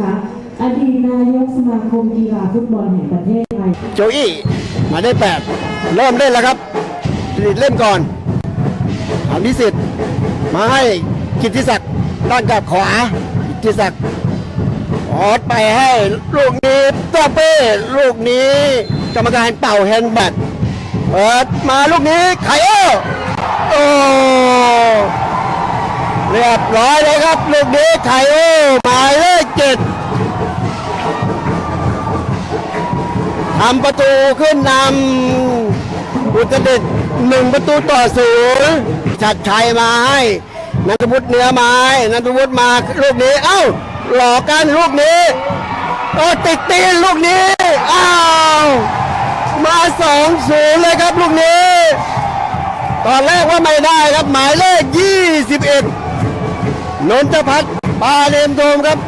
คะอดีตนายกสมาคมกีฬาฟุตบอลแห่งประเทศไทยโจอี้หมายได้แปดเริ่มเล่นแล้วครับดิดเล่นก่อนถามนิสิตมาให้กิตติศักดิ์ ด้านกับขวากิตติศักดิ์ออดไปให้ ลูกนี้ตัวเป้ลูกนี้ กรรมการเป่าแฮนด์แบกเปิดมาลูกนี้ไคโอโอ้เรียบร้อยเลยครับ ลูกนี้ไคโอหมายเลขเจ็ดทำประตูขึ้นนำอุตรดิตหนึ่งประตูต่อศูนย์ชัดชัยมาให้ นันทวุฒิเนื้อไม้นันทวุฒิมาลูกนี้ เอ้า หลอกกันลูกนี้โอ้ติดตีนลูกนี้ อ้าว มาสองศูนย์เลยครับลูกนี้ ตอนแรกว่าไม่ได้ครับหมายเลข21นนทพัฒน์ปาเลมโดมครับ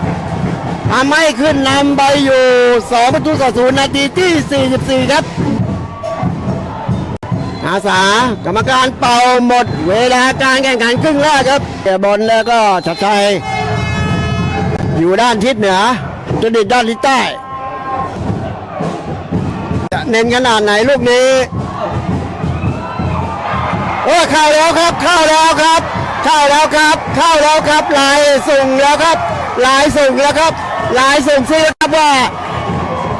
ทำให้ขึ้นนำไปอยู่2ประตูต่อศูนย์นาทีที่44ครับ อาสากรรมการเป่าหมด เวลาการแข่งขันครึ่งแรกครับเตะบอลแล้วก็ชัดชัยอยู่ด้านทิศเหนือจะดิดด้านทิศใต้จะเน้นขนาดไหนลูกนี้โอ้เข้าแล้วครับ เข้าแล้วครับ เข้าแล้วครับ เข้าแล้วครับลายส่งแล้วครับลายส่งแล้วครับลายส่งซิครับว่า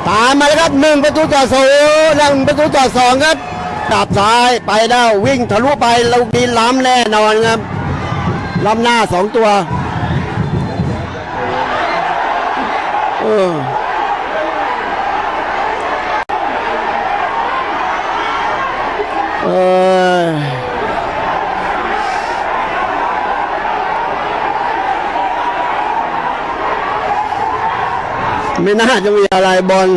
ตามมาแล้วครับหนึ่งประตูต่อศูนย์หนึ่งประตูต่อสองครับ ตับซ้ายไปแล้ววิ่งทะลุไปลูกนี้ล้ำแน่นอนครับล้ำหน้าสองตัวเออเออไม่น่าจะมีอะไรบอล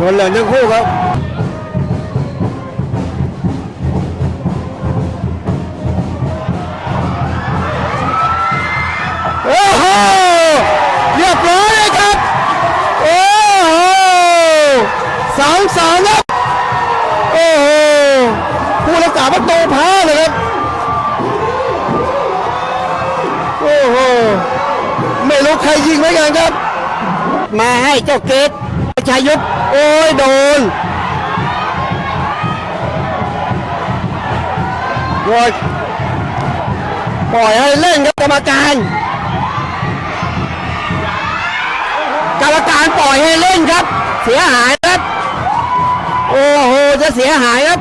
โดนเหลืองทั้งคู่ครับโอ้โหเรียบร้อยเลยครับ โอ้โหสองสองครับโอ้โหผู้รักษาประตูพ้เลยครับ โอ้โห ไม่รู้ใครยิงไว้กันครับ มาให้เจ้าเกตชายุทธ โอ้ยโดนโอ้ยปล่อยให้เล่นครับกรรมการ กรรมการปล่อยให้เล่นครับ เสียหายครับ โอ้โหจะเสียหายครับ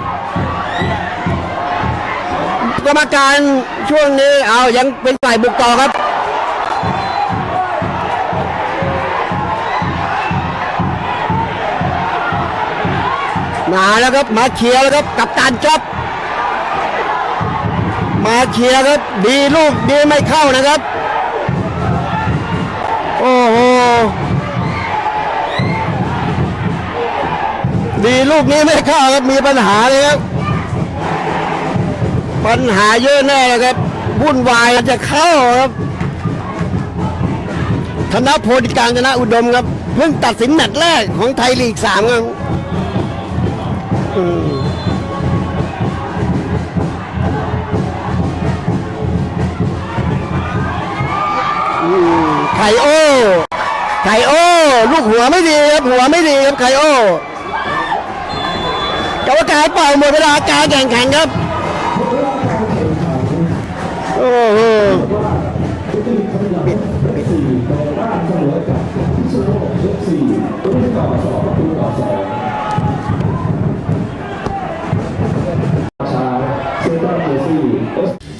กรรมการช่วงนี้เอายังเป็นฝ่ายบุกต่อครับ มาแล้วครับมาเคลียร์แล้วครับกับตันจ็อบมาเคลียร์ครับดีลูกดีไม่เข้านะครับ โอ้โหดีลูกนี้ไม่เข้าครับมีปัญหาเลยครับปัญหาเยอะแน่เลยครับวุ่นวายจะเข้าครับธนพลการชนะอุดมครับ เพิ่งตัดสินแมตช์แรกของไทยลีกสามครับ อืมอืมไข่โอไข่โอลูกหัวไม่ดีครับหัวไม่ดีครับไข่โอกรรมการเป่าหมดเวลาการแข่งขันครับโอ้โห Gracias.